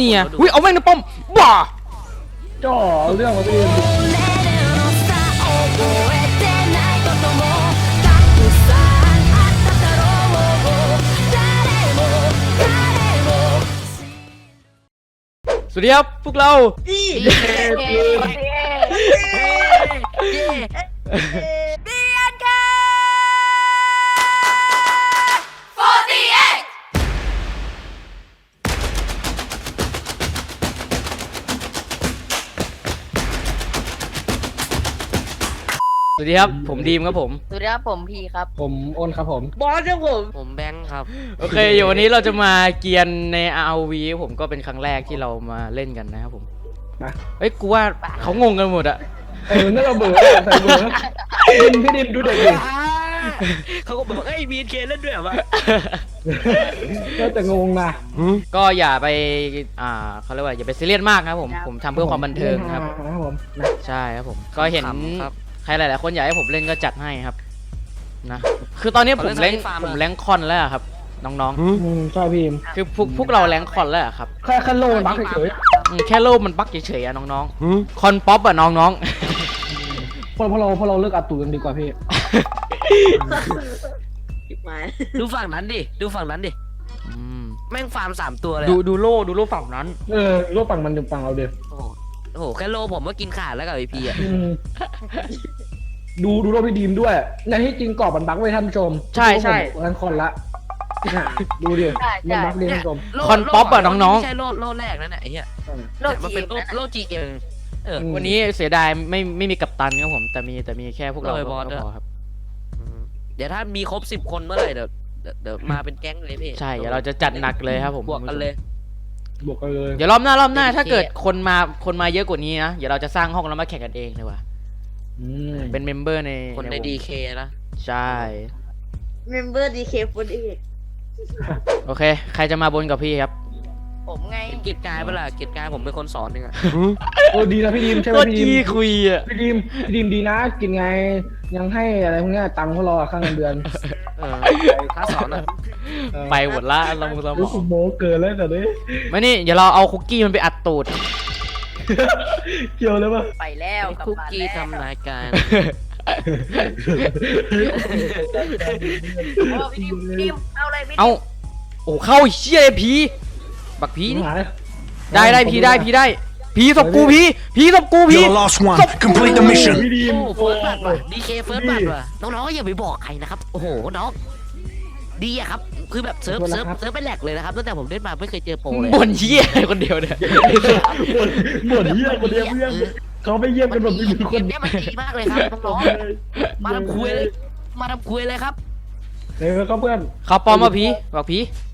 นี่ยอุ้ยเอาแม่งนะป้อมบ้าจ่อเรื่องของพี่สวัสดีครับพวกเรา เย้ วัสดีครับ ผมดีมครับผม สวัสดีครับผมพีครับ ผมอ้นครับผม บอสครับผม ผมแบงค์ครับ โอเคเดี๋ยววันนี้เราจะมาเกียนใน ROV ผมก็เป็นครั้งแรกที่เรามาเล่นกันนะครับผมนะเฮ้ยกูว่าเขางงกันหมดอะเออนั่นเราเบื่อใส่เบื่อพี่ดิมพี่ดิมดูเด็กดิเขาก็บอกเอ้ยบีนเคเล่นด้วยเหรอวะก็จะงงนะก็อย่าไป อ่าเขาเรียกว่าอย่าไปซีเรียสมากครับผม ผมทำเพื่อความบันเทิงครับนะครับผมนะใช่ครับผม ก็เห็นครับ ใครหลายๆคนอยากให้ผมเล่นก็จัดให้ครับนะคือตอนนี้ผมเอาเล่แรงนสไลด์ฟาร์มผมอะแรงคอนแล้วอะครับ น้องอืมใช่พี่ดิมๆคือพวกพวกเราแรงคอนแล้วอะครับแค่แค่โลมันบักเฉยอืมแค่โลกมันบั๊กเฉยๆอะน้องๆคอนป๊อปอะน้องๆพอพอเราพอเราเลิกอัดตูดกันดีกว่าพี่ดูฝั่งนั้นดิ ดูฝั่งนั้นดิๆอืมแม่งฟาร์มสามตัวเลยอะดูดูโล่ดูโล่ฝั่งนั้น เออโลกปังมันดึงปังเราเดียวโอ้โห โอ้โหแค่โลผมก็กินขาดแล้วกับไอพีอะอืมดูดูโลกพี่ดิมด้วยในที่จริงกรอบมันบักไว้ท่านผู้ชมใช่ใช่ ผมงั้นคนละน่ะดูดิใช่ใช่ มันบักดิท่านผู้ชม โลคอนป๊อปอะโลน้องๆ ไม่ใช่โลโลแรกนั่นแหละไอ้เหี้ยโลกมันจีเป็นนโลนะโลจีเอ็มเอออืมวันนี้เสียดายไม่ไม่มีกัปตันครับผม แต่มีแต่มีแค่พวกเราโดยบอส ก็ด้วยพอครับมเดี๋ยวถ้ามีครบสิบคนเมื่อไหร่เดี๋ยวเดี๋ยวเดี๋ยวมาเป็นแก๊งเลยพี่ใช่เดี๋ยวเราจะจัดหนักเลยครับผมบวกกันเลย บวกกันเลยเดี๋ยวรอบหน้ารอบหน้าเป็นถ้าเกิดเคคนมาคนมาเยอะกว่านี้นะ เดี๋ยวเราจะสร้างห้องแล้วมาแข่งกันเองเลยว่ะอืมเป็นเมมเบอร์ในคนในวงดีเคนะใช่ เมมเบอร์ดีเคฟุตอีกโอเค ใครจะมาบนกับพี่ครับ ผมไงเป็นกิจกายเปะล่ากิจกายผมเป็นคนสอนเองอะโอ้ดีนะพี่ดิมใช่ไหมตัวพี่จีดิมคุยอะพี่ดิมพี่ดิมดีนะ กินไง ยังให้อะไรพวกเนี้ยตังค์พวกเราอะข้างเงินเดือนเออถ้าสอนอะเออไปหมดละสมองสมอรู้สึกงโมเกินแล้วแต่นี้ไม่นี่เดี๋ยวเราเอาคุกกี้มันไปอัดตูดเกี่ยวเลยปะไปแล้วคุกกี้ทำนายการ โอ้พี่ดิมพี่ดิมเอาอะไรพี่ดิมเอาโอ้เข้าไอ้เชี่ยเลยพีบักพีนี่หายได้ได้พีได้พีได้ พีศพกูพีพีศพกูพี You're the last one. Complete the mission. พี่ดิมโอ้เฟิร์สบัตว่ะดีเคเฟิร์สบัตว่ะน้องๆก็อย่าไปบอกใครนะครับ โอ้โหน้องดีอะครับ คือแบบเซิร์ฟเซิร์ฟเซิร์ฟเป็นแหลกเลยนะครับตั้งแต่ผมเล่นมาไม่เคยเจอโปรเลย บ่นเชี่ยอะไรคนเดียวเนี่ยหมดหมดเยี่ยมคนเดียวเยี่ยมเขาไปเยี่ยมกันแบบไม่มีคเกนมเนี้ยมันดีมากเลยครับน้องๆมาทำคุยเลย มาทำคุยเลยครับ เออเขาเพื่อนเขาปลอมมาพีบอกพีโ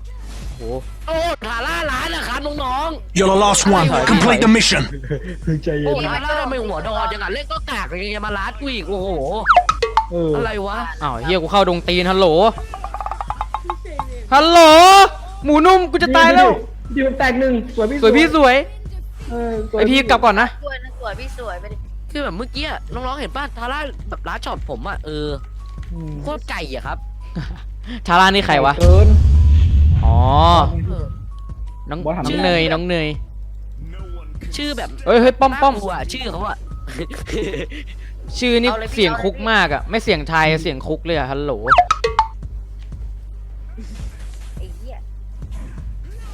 อ้โหโอ้ทาร่าร้านนะครับน้อง You're the last one. Complete the mission. คือใจๆ เย็โอ้นทาร่าทำไมหัวดอนจังอะเล่นก็กากเลยยังมาร้านกูอีกโอ้โห เอออะไรวะ อ้าวเฮียกูเข้าดงตีนฮัลโหล ฮัลโหล หมูนุ่มกูจะตายแล้วพี่ดิมแตกหนึ่งสวยพี่สวยพี่สวย เออสวไอยพี่กลับก่อนนะ สวยนะสวยพี่สวยไปดิคือแบบเมื่อกี้อะน้องๆเห็นป่ะทาร่าแบบร้านช็อตผมอะเอออืมโคตรไก่อะครับทาร่านี่ใครวะ เกิน อ๋อ เออ น้อง บอสถาม น้องเนยน้องเนย ชื่อแบบ เฮ้ยเฮ้ยป้อมป้อม น่ากลัวชื่อเขาอะ ชื่อนี่เสียงคุกมากอะไม่เสียงไทยเสียงคุกเลยอะฮัลโหล ไอ้เหี้ย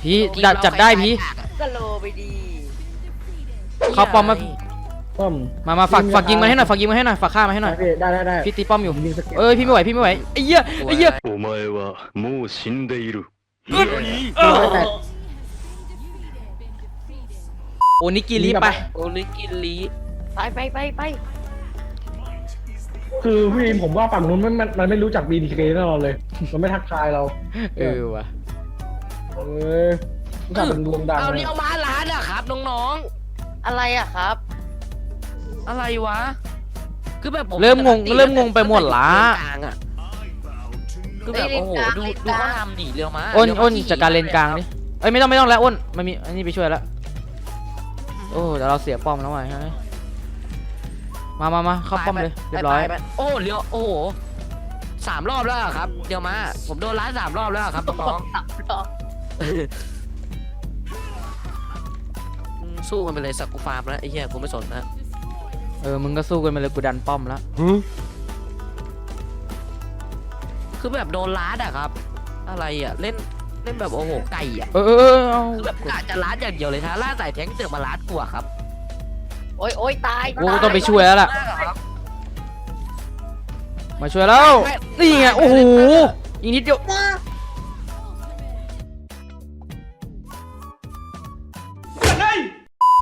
พี่จัดจัดได้พี่ ก็โลไปดี เขาปลอมมา ป้อม มามาฝากฝากยิงมาให้หน่อยฝากยิงมาให้หน่อยฝากฆ่ามาให้หน่อย ได้ได้ได้ พี่ตีป้อมอยู่ ยิงสเก็ต เอ้ยพี่ไม่ไหวพี่ไม่ไหวไอ้เหี้ยไอ้เหี้ย お前はもう死んでいる。 โอนิกิริไป โอนิกิลีไปไปไปไปคือพี่ดิมผมว่าฝั่งนู้นมันมันมันไม่รู้จัก BDK แน่นอนเลย มันไม่ทักทายเรา เออว่ะเออรู้จักเป็นดวงดังเอาเลี้ยวมาร้านอะครับน้องอะไรอะครับ ๆ อะไรวะ คือแบบผมเริ่มงงเริ่มงงไปหมดละกลางอะ คือแบบโอ้โหดูดูเขาทำหนีเรียวมาอ้นเรียวม้อ้นขี่จัดการเลนกลางดิเอ้ยไม่ต้องไม่ต้องแล้วอ้นมันมีอันนี้ไปช่วยแล้วโอ้เดี๋ยวเราเสียป้อมแล้วว่ะเฮ้ยมามามาเข้าป้อมเลยเรียบร้อย ไปไปไปโอ้เลี้ยวโอ้โหสามรอบแล้วอะครับเดี๋ยวมา ผมโดนร้านสามรอบแล้วอะครับน้องสับรอบๆสู้กันไปเลยสักกูฟาร์มแล้วไอ้เหี้ยกูไม่สนนะเออมึงก็สู้กันไปเลยกูดันป้อมแล้ว คือแบบโดนล้าดอะครับ อะไรอะเล่นเล่นแบบโอ้โหไก่อะเออเออเออเอาคือแบบกะจะล้าดอย่างเดียวเลยท้าล่าใส่แทงเสือกมาล้าดกูอะครับโอ้ยโอ้ยตายกูต้องไปช่วยแล้วล่ะ มากอะครับมาช่วยแล้ว นี่ไง โอ้โห อีกนิดเดียว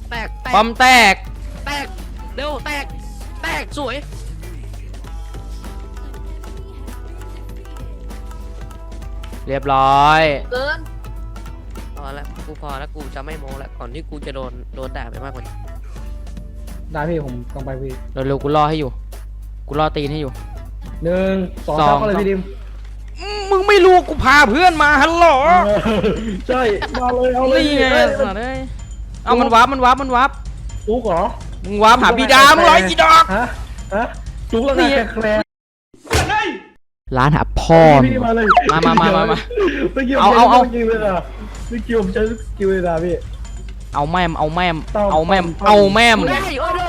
แตกแตปั๊กมแตก แตกเร็วแตกแตกสวย เรียบร้อย เกินพอแล้วกูพอแล้วกูจะไม่โม้แล้วก่อนที่กูจะโดนโดนด่าไปมากกว่านี้ได้พี่ผมต้องไปพี่เร็วๆกูรอให้อยู่ กูรอตีนให้อยู่ หนึ่งสองสอง สามก็เลยพี่ดิมมึงไม่รู้กูพาเพื่อนมาฮัลโหลใช่มาเลยเอาเลยนี่ไงเอ้ยสัตว์เอ้ยเอามันวับมันวับมันวับจุกเหรอมึงวับหาบีดามึงร้อยกี่ดอก ฮะฮะจุกแล้วไงนี่แคลร์ ร้านหาพ่อพี่ดิมมาเลยมามามามามาเมื่อกี้เอาเอาเอามื่กี้เลยนะเมื่อกี้ผมใช้สกิลเลยนะพี่ เอาแม่มเอาแม่มต้อง เอาแม่มต้องเอาแม่มกูได้โอ้โห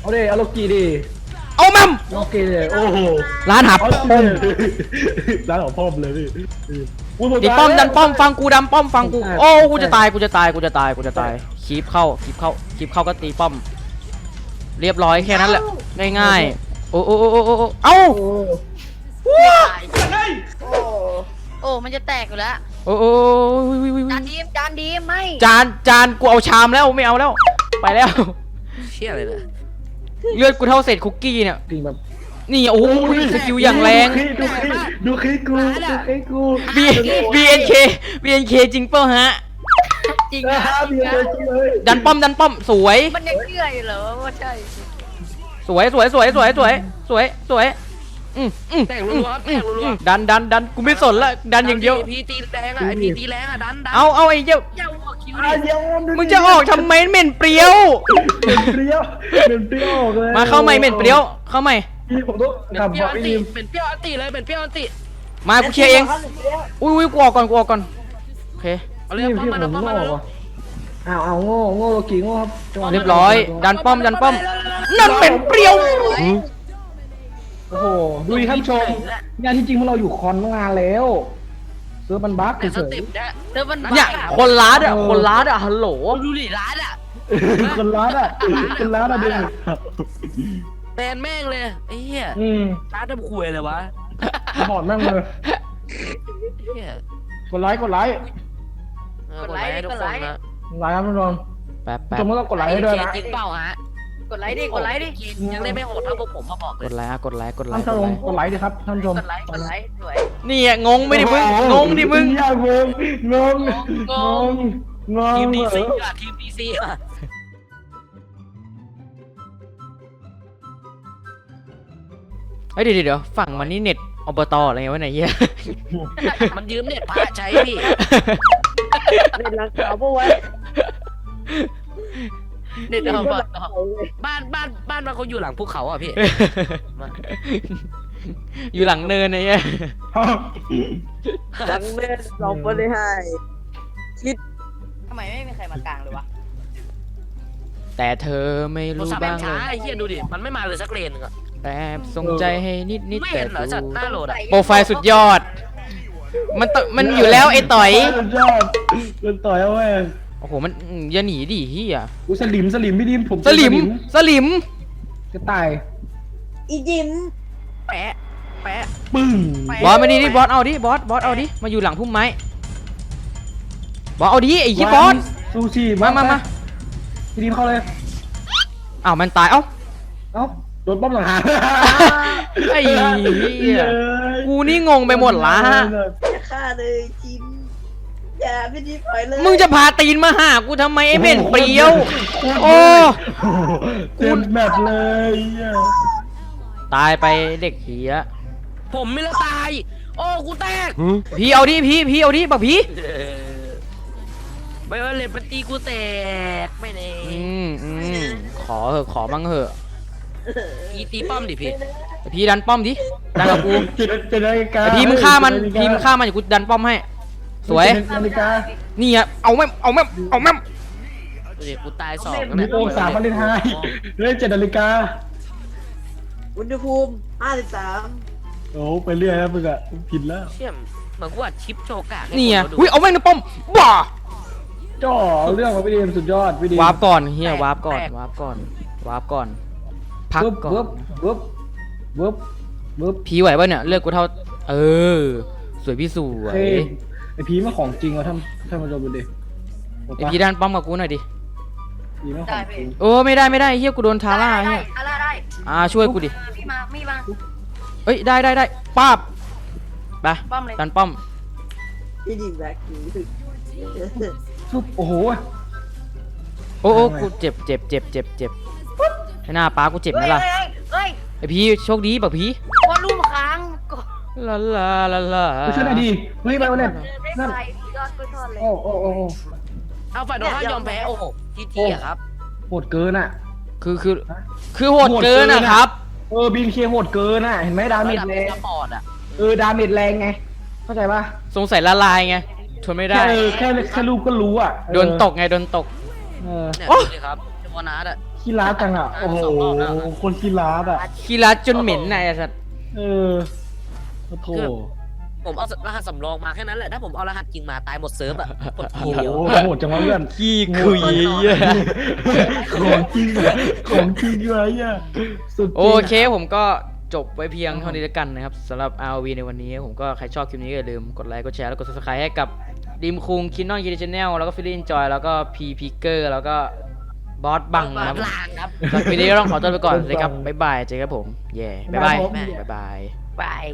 เอาดิเอาโลกีดิเอาแม่มโลกีดิโอ้โหร้านหาเอาพ่อเลยร้านของพ่อผมเลยพี่อุ้ยผดิป้อมตายดันป้อมฟังกูดันป้อมฟังกูใช่โอ้กูจะตายกูจะตายกูจะตายกูจะตายคีบเข้าคีบเข้าคีบเข้าก็ตีป้อม เรียบร้อยแค่นั้นแหละง่ายๆ โอ้โอ้โอ้โอ้โอ้โอ้เอ้าโอ้ตายโอ้โอ้มันจะแตกอยู่แล้วโอ้โอ้โอ้โอ้โอ้โอ้จานดีมจานดีมไม่จานจานกูเอาชามแล้วไม่เอาแล้ว ไปแล้ว เชี่ยเลยนะเลือดกูเท่าเศษคุกกี้เนี่ยจริงแบบนี่โอ้ยสกิลอย่างแรง ดูคลิปดูคลิปกูดูคลิปกู B B N K B N K จริงเปล่าฮะ จริงนะนะฮะเบียร์เลยจริงเลยดันป้อมดันป้อมสวย มันยังเชื่ออยู่เหรอว่าใช่ สวยสวยสวยสวยสวยสวยสวยอืมอืมแตกรัวๆครับแตกรัวดันดันดันกูไม่สนละดันอย่างเดียว พีตีแรงอะไอพีตีแรงอะดันดันเอาเอาไอ้เจ้าเจ้าหัวคิวอะดิเดี๋ยวดูดิมึงจะออกทำไมเหม็นเปรี้ยวเป็นเปรี้ยวเป็นเปรี้ยวออกเลยมาเข้าใหม่เหม็นเปรี้ยวเข้าใหม่พี่ผมต้องเป็นกลับเปรี้บยวอกอันพี่ติดิมเป็นเปรี้ยวอันติเลยเป็นเปรี้ยวอันติมากูเคลียร์เองอุ้ยอุ้ยกูออกก่อนกูออกก่อนโอเค เอาเลยพี่ป้อมพี่มาผมป้อมโง่มาแล้วว่ะอ้าวอ้าวโง่โง่โลกีโง่ครับจังหวะเรียบร้อยดันป้อมดันป้อม นั่นเหม็นเปรี้ยว โอ้โห ดูดิท่านผู้ชม งานที่จริงพวกเราอยู่คอนตั้งนานแล้วเซิร์ฟมันบั๊กแต่สเฉยเต็ปเนี่ยเธอมันเนี่ยบ้าคนร้านอะคนร้านอะฮัลโหลดูดิร้านอะๆคนร้านอะคนร้านอะดูดิแตนแม่งเลยไอ้เหี้ยอืมร้านทำคุยเลยวะบอดแม่งเลยเหี้ยกดไลค์กดไลค์เออกดไลค์ให้ทุกคนนะไลค์ครับทุกคนแป๊บทุแป๊กบคนต้องกดไลค์ให้ด้วยนะ จริงเปล่าฮะ กดไลค์ดิ กดไลค์ดิ ยังได้ไม่โหดเท่าพวกผมมาบอกเลยกดไลค์อะกดไลค์กดไลค์ท่านผู้ชมกดไลค์ดิครับท่านผู้ชมกดไลค์ กดไลค์สวย นี่อะงงไม่ดิมึงงงดิมึง เหี้ยงงงงงง งงทีมดีซีง อะ ทีมดีซีอะเเดี๋ยวเดี๋ยวฝั่งมันนี่เน็ตอบตอะไรเงี้ยวะไหนยเหี้มันยืมเน็ตพระใช้พี่เน็ตนรักสาวปะวะ เด็ดเอาปะบ้านบ้านบ้านมันเขาอยู่หลังภูเขาอะพี่มาอยู่หลังเนินไอ้เงี้ยดังเล่นเราก็ได้ให้ทำไมไม่มีใครมากลางเลยวะแต่เธอไม่โทรรู้ศัพท์แม่บ้างงช้าเลยไอ้เหี้ยดูดิมันไม่มาเลยสักเลนหนึงอะแอบส่งใจให้นิดนิดไม่แต่เห็นเหรอจัดหน้าโหลดอะโปรไฟล์สุดยอด มันตมันอยู่แล้วไอ้ต่อยมันยอดมันต่อยเอาไว้ โอ้โหมันอืมอย่าหนีดิเฮียกูสลิมสลิมพี่ดิมผมสลิมสลิมกระต่ายอีจิมแปะ แปะ ปึ้งบอสมาดิดิบอสเอาดิบอสบอสเอาดิมาอยู่หลังพุ่มไม้บอสเอาดิไอ้ยี่บอส ซูชิมามามา พี่ดิมเข้าเลย อ้าวมันตายเอ้า เอ้าโดนป้อมหลังหาไอ้เหี้ย กูนี่งงไปหมดละ จะฆ่าเลยจิม อย่าไม่ดีปล่อยเลยมึงจะพาตีนมาหากูทำไมไอ้เม่นเปรี้ยว โอ้เต็มแมปเลยอะตายไปเด็กเหียผมไม่ละตาย โอ้กูแตกพี่เอาดิพี่พี่เอาดิบักพี่ไม่ว่าเลยปตีกูแตกไม่เน่อืมอืมขอเหอะขอบ้างเหอะอีตีป้อมดิพี่พี่ดันป้อมดิดันกับกูเจ็ดเจ็ดนาฬิกาแต่พี่มึงฆ่ามันพี่มึงฆ่ามันอย่ากูดันป้อมให้ สวยเจ็ดนาฬิกานี่อะเอาแม่มเอาแม่มเอาแม่มดูดิกูตายสองมีโองศาฟาเรนไฮต์เล่นเจ็ดนาฬิกา อุณหภูมิห้าสิบสามโอ้ไปเรื่อยแล้วมึงอะผิดแล้วเชี่ยมเหมือนกูอัดชิปโชกะให้นี่ไงคนดูอุ้ยเอาแม่งในป้อมบ้าจ่อเรื่องของพี่ดีมสุดยอดพี่ดีมวาร์ปก่อนเฮียวาร์ปก่อนวาร์ปก่อนวาร์ปก่อน พักปึ๊บก่อปึ๊นบปึ๊บปึ๊บปึ๊บพีไหวป่ะเนี่ยเลือกกูเท่า เออ สวยพี่สวยเฮ้ย ไอพีมาของจริงวะท่านท่านผู้ชมดูดิไอพีด้านป้อมกับกูหน่อยดิพีมาของจริงโอ้ไม่ได้ไม่ได้เฮียกูโดนทาร่าได้เฮียทาร่าได้อ่าช่วยกูดิพี่มามีมา เอ้ยได้ได้ได้ป้าบไปป้อมเลย ดันป้อมพี่ดีแบ็คอยู่ซุปโอ้โห โอ้โอ้ทำไม กูเจ็บเจ็บเจ็บเจ็บเจ็บไอ้หน้าป้ากูเจ็บไหมล่ะเฮ้ยเฮ้ยไอพีโชคดีป่ะพีวอลลุ่มค้างก็ลาลาลาลา ไปช่วยหน่อยดีเฮ้ยไปวะเนี่ย ได้นั่นไปยอดกล้วยทอดเลย โอ้โอ้โอ้โอ้เอาฝ่ายตรงข้ามยอมแพ้โอ้โหจีจีอะครับ โหดเกินอะ คือคือฮะคือโหดโหดเกินเกินนะอะครับ เออบีนเคโหดเกินอะ เห็นไหมดาเมจระดับแรเป็นงสปอร์ตอะเออดาเมจแรงไง เข้าใจปะสงสัยละลายไงทนไม่ได้ แค่เออแค่แค่รูปก็รู้อะเออโดนตกไงโดนตก เออเนี่ยโอ้ดูดิครับเฉพาะนัดอะขี้ร้าจังอะ โอ้โหสองรอบแล้วคนขี้ร้าอะคีรัจนเหม็นน่ะไอ้สัตว์ เออโอ้โห ผมเอารหัสสำรองมาแค่นั้นแหละ ถ้าผมเอารหัสจริงมาตายหมดเซิร์ฟอะกดโอ้ทีโหเดียวโหดจังวะเพื่อนขี้คุยเหี้ยของจริงอะของจริงเลยอะสุดจริงะ โอเคผมก็จบไว้เพียงเท่านี้แล้วกันนะครับสำหรับ RV ในวันนี้ ผมก็ใครชอบคลิปนี้ก็อย่าลืมกดไลค์กดแชร์แล้วกด subscribe ให้กับดิมคุงคินนอนคีดีชแนลแล้วก็ฟิลลินจอยแล้วก็พีพิกเกอร์แล้วก็บอสบังนะครับลางครับ สำหรับวันนี้ก็ต้องขอตัวไปก่อนเลยครับ บ๊ายบาย เจอกันครับผม เย่บ๊ายบาย บ๊ายบาย บ๊ายบาย บาย